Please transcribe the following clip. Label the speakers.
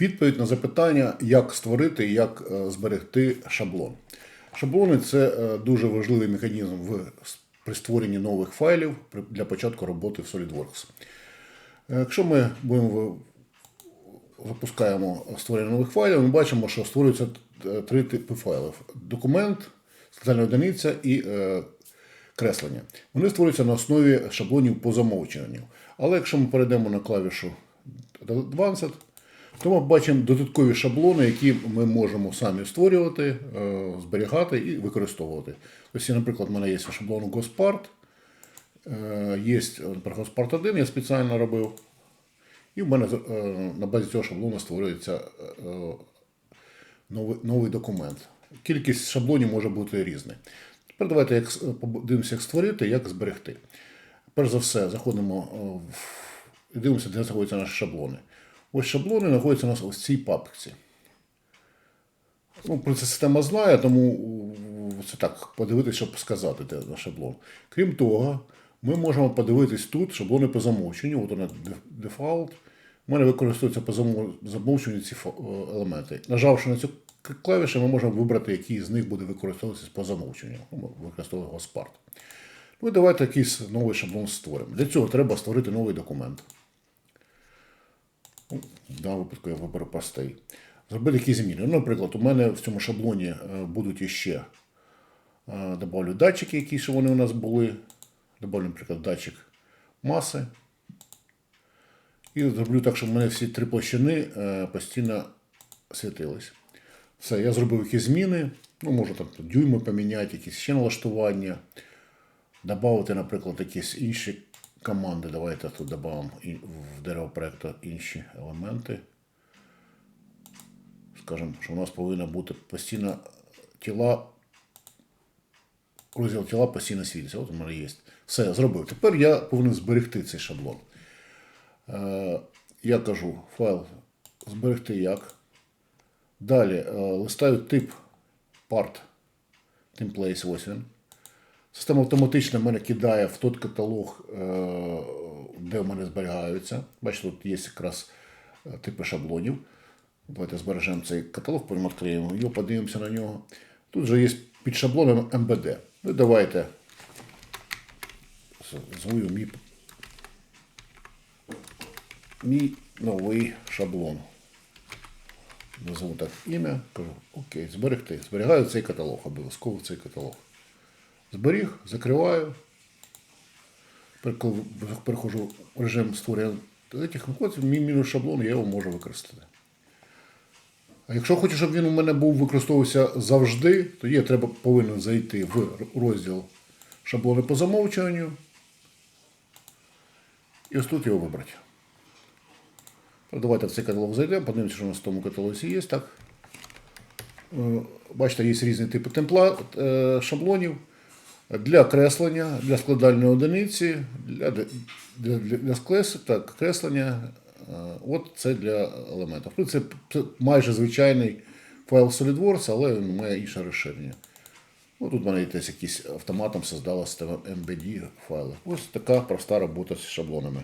Speaker 1: Відповідь на запитання, як створити і як е, зберегти шаблон. Шаблони це е, дуже важливий механізм при створенні нових файлів для початку роботи в SolidWorks. Е, Якщо ми будемо запускаємо створення нових файлів, ми бачимо, що створюються три типи файлів: документ, складальна одиниця і креслення. Вони створюються на основі шаблонів по замовчуванню. Але якщо ми перейдемо на клавішу Advanced, то ми бачимо додаткові шаблони, які ми можемо самі створювати, е, зберігати і використовувати. Ось, наприклад, в мене є шаблон Gospart, е, є наприклад, Gospart 1, я спеціально робив. І в мене е, на базі цього шаблону створюється е, новий, новий документ. Кількість шаблонів може бути різна. Тепер давайте як, подивимося, як створити, як зберегти. Перш за все, заходимо е, в дивимося, де знаходяться наші шаблони. Ось шаблони знаходяться у нас в цій папці. Ну, про це система знає, тому це так, подивитися, щоб сказати, де наш шаблон. Крім того, ми можемо подивитись тут шаблони по замовченню. От вона дефолт. У мене використовуються по замовченню ці е, елементи. Нажавши на цю клавішу, ми можемо вибрати, який з них буде використовуватися по замовченню. Ну, Ми використовуємо. Ну і давайте якийсь новий шаблон створимо. Для цього треба створити новий документ. В даному випадку я виберу простий. Зробити якісь зміни. Ну, наприклад, у мене в цьому шаблоні е, будуть іще. е, Добавлю датчики, які ще вони у нас були. Добавлю, наприклад, датчик маси. І зроблю так, щоб в мене всі три площини е, постійно світились. Все, я зробив якісь зміни. Ну, можу там дюйми поміняти, якісь ще налаштування. Добавити, наприклад, якісь інші команди. Давайте тут додамо в дерево проекту інші елементи. Скажемо, що у нас повинно бути постійно тіла. Розділ тіла постійно світиться. От у мене є. Все, зробив. Тепер я повинен зберегти цей шаблон. Е, я кажу файл зберегти як. Далі е, листаю тип part templates, ось. Система автоматично мене кидає в той каталог, е, де в мене зберігаються. Бачите, тут є якраз е, типи шаблонів. Давайте збережемо цей каталог, потім відкриємо його, подивимося на нього. Тут же є під шаблоном MBD. Ну, давайте звую мій, мій новий шаблон. Назову так ім'я, кажу, окей, зберегти. Зберігаю цей каталог, обов'язково цей каталог. Зберіг, закриваю. Переходжу в режим створення цих виходить, мій мінус шаблон, я його можу використати. А якщо хочу, щоб він у мене був використовувався завжди, то я треба повинен зайти в розділ шаблони по замовчуванню. І ось тут його вибрати. Ну, Давайте в цей каталог зайдемо, подивимося, що у нас в тому каталозі є. Так. Е, Бачите, є різні типи темпла, е, шаблонів для креслення, для складальної одиниці, для, для, для, склес, так, креслення. От це для елементів. В Це, це майже звичайний файл SolidWorks, але він має інше розширення. Ну, тут в мене десь якийсь автоматом создала MBD файли. Ось така проста робота з шаблонами.